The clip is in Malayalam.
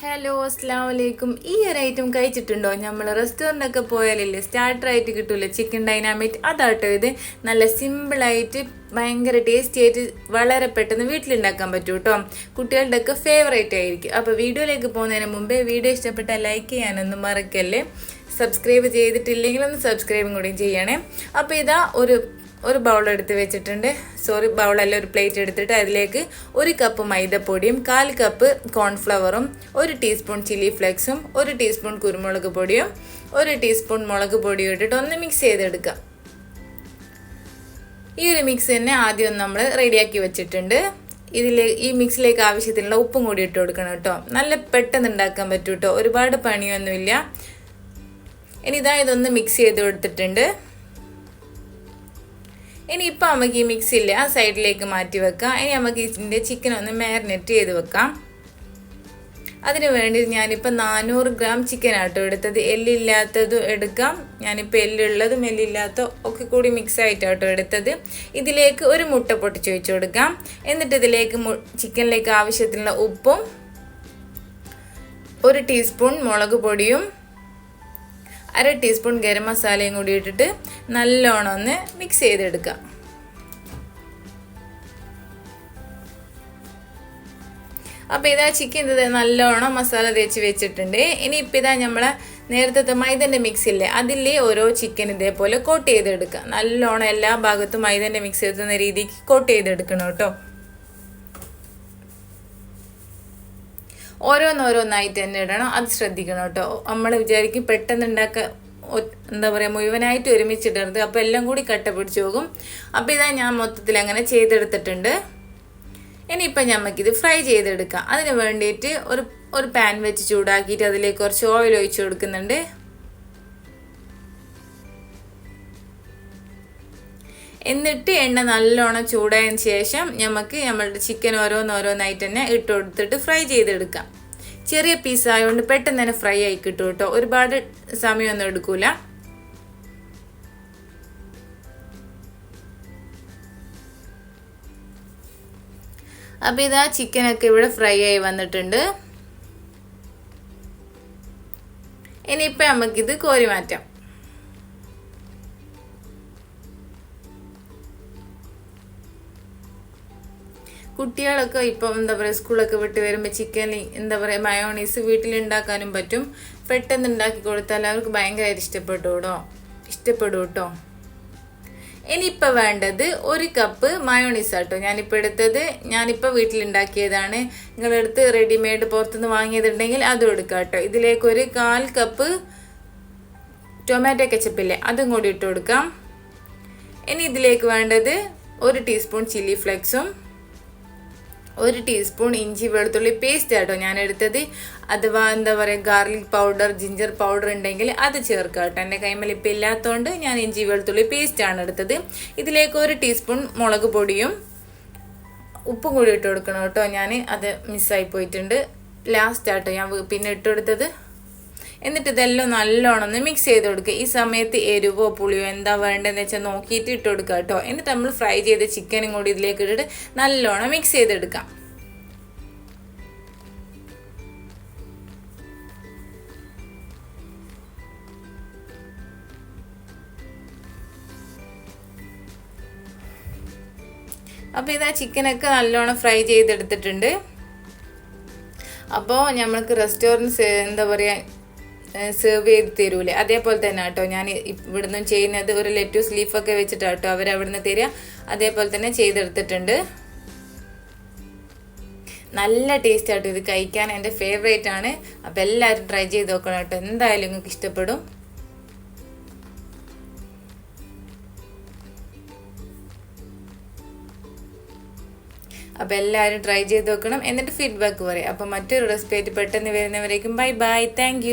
ഹലോ അസ്സാം വലൈക്കും ഈ ഒരു ഐറ്റം കഴിച്ചിട്ടുണ്ടോ? നമ്മൾ റെസ്റ്റോറന്റൊക്കെ പോയാലില്ലേ സ്റ്റാർട്ടർ ആയിട്ട് കിട്ടൂലേ? ചിക്കൻ ഡൈനാമിറ്റ് അതാട്ടോ ഇത്. നല്ല സിമ്പിളായിട്ട് ഭയങ്കര ടേസ്റ്റി ആയിട്ട് വളരെ പെട്ടെന്ന് വീട്ടിലുണ്ടാക്കാൻ പറ്റും കേട്ടോ കുട്ടികളുടെ ഒക്കെ ഫേവറേറ്റ് ആയിരിക്കും. അപ്പോൾ വീഡിയോയിലേക്ക് പോകുന്നതിന് മുമ്പേ വീഡിയോ ഇഷ്ടപ്പെട്ടാൽ ലൈക്ക് ചെയ്യാനൊന്നും മറക്കല്ലേ? സബ്സ്ക്രൈബ് ചെയ്തിട്ടില്ലെങ്കിൽ ഒന്ന് സബ്സ്ക്രൈബും കൂടി ചെയ്യണേ. അപ്പോൾ ഇതാ ഒരു ഒരു ബൗൾ എടുത്ത് വെച്ചിട്ടുണ്ട്. സോറി ബൗളല്ല ഒരു പ്ലേറ്റ് എടുത്തിട്ട് അതിലേക്ക് ഒരു കപ്പ് മൈദപ്പൊടിയും കാൽ കപ്പ് കോൺഫ്ലവറും ഒരു ടീസ്പൂൺ ചില്ലി ഫ്ലേക്സും ഒരു ടീസ്പൂൺ കുരുമുളക് പൊടിയും ഒരു ടീസ്പൂൺ മുളക് പൊടിയും ഇട്ടിട്ട് ഒന്ന് മിക്സ് ചെയ്തെടുക്കാം ഈ ഒരു മിക്സ് തന്നെ ആദ്യം നമ്മൾ റെഡിയാക്കി വെച്ചിട്ടുണ്ട്. ഇതിലെ ഈ മിക്സിലേക്ക് ആവശ്യത്തിനുള്ള ഉപ്പും കൂടി ഇട്ട് കൊടുക്കണം കേട്ടോ. നല്ല പെട്ടെന്ന് ഉണ്ടാക്കാൻ പറ്റും കേട്ടോ. ഒരുപാട് പണിയൊന്നുമില്ല. ഇനി ഇതാ ഇതൊന്ന് മിക്സ് ചെയ്ത് കൊടുത്തിട്ടുണ്ട്. ഇനി ഇപ്പം നമുക്ക് ഈ മിക്സ് ആ സൈഡിലേക്ക് മാറ്റി വെക്കാം. ഇനി നമുക്ക് ഇതിന്റെ ചിക്കൻ ഒന്ന് മാരിനേറ്റ് ചെയ്ത് വെക്കാം. അതിന് വേണ്ടി ഞാനിപ്പോൾ നാനൂറ് ഗ്രാം ചിക്കൻ ആട്ടോ എടുത്തത്. എല്ലില്ലാത്തതും എടുക്കാം. ഞാനിപ്പോൾ എല്ലുള്ളതും എല്ലില്ലാത്ത ഒക്കെ കൂടി മിക്സ് ആയിട്ടാട്ടോ എടുത്തത്. ഇതിലേക്ക് ഒരു മുട്ട പൊട്ടിച്ച് വെച്ച് കൊടുക്കാം. എന്നിട്ട് ഇതിലേക്ക് ചിക്കനിലേക്ക് ആവശ്യത്തിനുള്ള ഉപ്പും ഒരു ടീസ്പൂൺ മുളക് പൊടിയും അര ടീസ്പൂൺ ഗരം മസാലയും കൂടി ഇട്ടിട്ട് നല്ലോണം ഒന്ന് മിക്സ് ചെയ്തെടുക്കുക. അപ്പോൾ ഇതാ ചിക്കൻ ഇത് നല്ലോണം മസാല തേച്ച് വെച്ചിട്ടുണ്ട്. ഇനി ഇപ്പം ഇതാ നമ്മളെ നേരത്തെ മൈദന്റെ മിക്സ് ഇല്ലേ അതിൽ ഓരോ ചിക്കൻ ഇതേപോലെ കോട്ട് ചെയ്തെടുക്കുക. നല്ലോണം എല്ലാ ഭാഗത്തും മൈദന്റെ മിക്സ് എത്തുന്ന രീതിക്ക് കോട്ട് ചെയ്തെടുക്കണം കേട്ടോ. ഓരോന്നോരോന്നായിട്ട് തന്നെ ഇടണം. അത് ശ്രദ്ധിക്കണം കേട്ടോ. നമ്മൾ വിചാരിക്കും പെട്ടെന്ന് ഉണ്ടാക്ക എന്താ പറയുക മുഴുവനായിട്ട് ഒരുമിച്ചിടരുത്. അപ്പോൾ എല്ലാം കൂടി കട്ട പിടിച്ച് പോകും. അപ്പോൾ ഇതാ ഞാൻ മൊത്തത്തിൽ അങ്ങനെ ചെയ്തെടുത്തിട്ടുണ്ട്. ഇനിയിപ്പം നമുക്കിത് ഫ്രൈ ചെയ്തെടുക്കാം. അതിന് വേണ്ടിയിട്ട് ഒരു ഒരു പാൻ വെച്ച് ചൂടാക്കിയിട്ട് അതിലേക്ക് കുറച്ച് ഓയിൽ ഒഴിച്ച് കൊടുക്കുന്നുണ്ട്. എന്നിട്ട് എണ്ണ നല്ലോണം ചൂടായതിന് ശേഷം നമുക്ക് നമ്മളുടെ ചിക്കൻ ഓരോന്നോരോന്നായിട്ട് തന്നെ ഇട്ട് കൊടുത്തിട്ട് ഫ്രൈ ചെയ്തെടുക്കാം. ചെറിയ പീസ് ആയതുകൊണ്ട് പെട്ടെന്ന് തന്നെ ഫ്രൈ ആയി കിട്ടും കേട്ടോ. ഒരുപാട് സമയമൊന്നും എടുക്കൂല. അപ്പോൾ ഇതാ ചിക്കനൊക്കെ ഇവിടെ ഫ്രൈ ആയി വന്നിട്ടുണ്ട്. ഇനിയിപ്പോൾ നമുക്കിത് കോരി മാറ്റാം കുട്ടികളൊക്കെ ഇപ്പം എന്താ പറയുക സ്കൂളൊക്കെ വിട്ട് വരുമ്പോൾ ചിക്കൻ എന്താ പറയുക മയോണീസ് വീട്ടിലുണ്ടാക്കാനും പറ്റും. പെട്ടെന്ന് ഉണ്ടാക്കി കൊടുത്താൽ അവർക്ക് ഭയങ്കരമായിട്ട് ഇഷ്ടപ്പെട്ടു കേട്ടോ. ഇഷ്ടപ്പെടും കേട്ടോ. ഇനിയിപ്പോൾ വേണ്ടത് ഒരു കപ്പ് മയോണീസ് ആട്ടോ. ഞാനിപ്പോൾ എടുത്തത് ഞാനിപ്പോൾ വീട്ടിലുണ്ടാക്കിയതാണ്. നിങ്ങളെടുത്ത് റെഡിമെയ്ഡ് പുറത്തുനിന്ന് വാങ്ങിയതുണ്ടെങ്കിൽ അതും എടുക്കാം കേട്ടോ. ഇതിലേക്ക് ഒരു കാൽ കപ്പ് ടൊമാറ്റോ കെച്ചപ്പില്ലേ അതും കൂടി ഇട്ട് കൊടുക്കാം. ഇനി ഇതിലേക്ക് വേണ്ടത് ഒരു ടീസ്പൂൺ ചില്ലി ഫ്ലെക്സും ഒരു ടീസ്പൂൺ ഇഞ്ചി വെളുത്തുള്ളി പേസ്റ്റ് ആട്ടോ ഞാൻ എടുത്തത് അഥവാ എന്താ പറയുക ഗാർലിക് പൗഡർ ജിഞ്ചർ പൗഡർ ഉണ്ടെങ്കിൽ അത് ചേർക്കുക കേട്ടോ. എന്റെ കൈമൽ ഇപ്പം ഇല്ലാത്തതുകൊണ്ട് ഞാൻ ഇഞ്ചി വെളുത്തുള്ളി പേസ്റ്റ് ആണ് എടുത്തത്. ഇതിലേക്ക് ഒരു ടീസ്പൂൺ മുളക് പൊടിയും ഉപ്പും കൂടി ഇട്ട് കൊടുക്കണം കേട്ടോ. ഞാൻ അത് മിസ്സായി പോയിട്ടുണ്ട്. ലാസ്റ്റ് ആട്ടോ ഞാൻ പിന്നെ ഇട്ട് കൊടുത്തത്. എന്നിട്ട് ഇതെല്ലാം നല്ലോണം ഒന്ന് മിക്സ് ചെയ്ത് കൊടുക്കുക ഈ സമയത്ത് എരിവോ പുളിയോ എന്താ വേണ്ടതെന്ന് വെച്ചാൽ നോക്കിയിട്ട് ഇട്ട് കൊടുക്കുക കേട്ടോ. എന്നിട്ട് നമ്മൾ ഫ്രൈ ചെയ്ത ചിക്കനും കൂടി ഇതിലേക്ക് ഇട്ടിട്ട് നല്ലോണം മിക്സ് ചെയ്തെടുക്കാം അപ്പോൾ ഇതാ ചിക്കനൊക്കെ നല്ലോണം ഫ്രൈ ചെയ്തെടുത്തിട്ടുണ്ട്. അപ്പോൾ നമ്മൾക്ക് റെസ്റ്റോറന്റ് എന്താ പറയുക സെർവ് ചെയ്ത് തരൂലേ. അതേപോലെ തന്നെ കേട്ടോ ഞാൻ ഇവിടുന്ന് ചെയ്യുന്നത് ഒരു ലെറ്റൂസ് ലീഫൊക്കെ വെച്ചിട്ടാണ് കേട്ടോ അവർ അവിടുന്ന് തരിക. അതേപോലെ തന്നെ ചെയ്തെടുത്തിട്ടുണ്ട്. നല്ല ടേസ്റ്റ് ആട്ടോ ഇത് കഴിക്കാൻ എന്റെ ഫേവറേറ്റ് ആണ്. അപ്പോൾ എല്ലാവരും ട്രൈ ചെയ്ത് നോക്കണം കേട്ടോ. എന്തായാലും നിങ്ങൾക്ക് ഇഷ്ടപ്പെടും. അപ്പോൾ എല്ലാവരും ട്രൈ ചെയ്ത് നോക്കണം. എന്നിട്ട് ഫീഡ്ബാക്ക് പറയാം. അപ്പോൾ മറ്റൊരു റെസിപ്പി ആയിട്ട് പെട്ടെന്ന് വരുന്നവരേക്കും ബൈ ബൈ താങ്ക്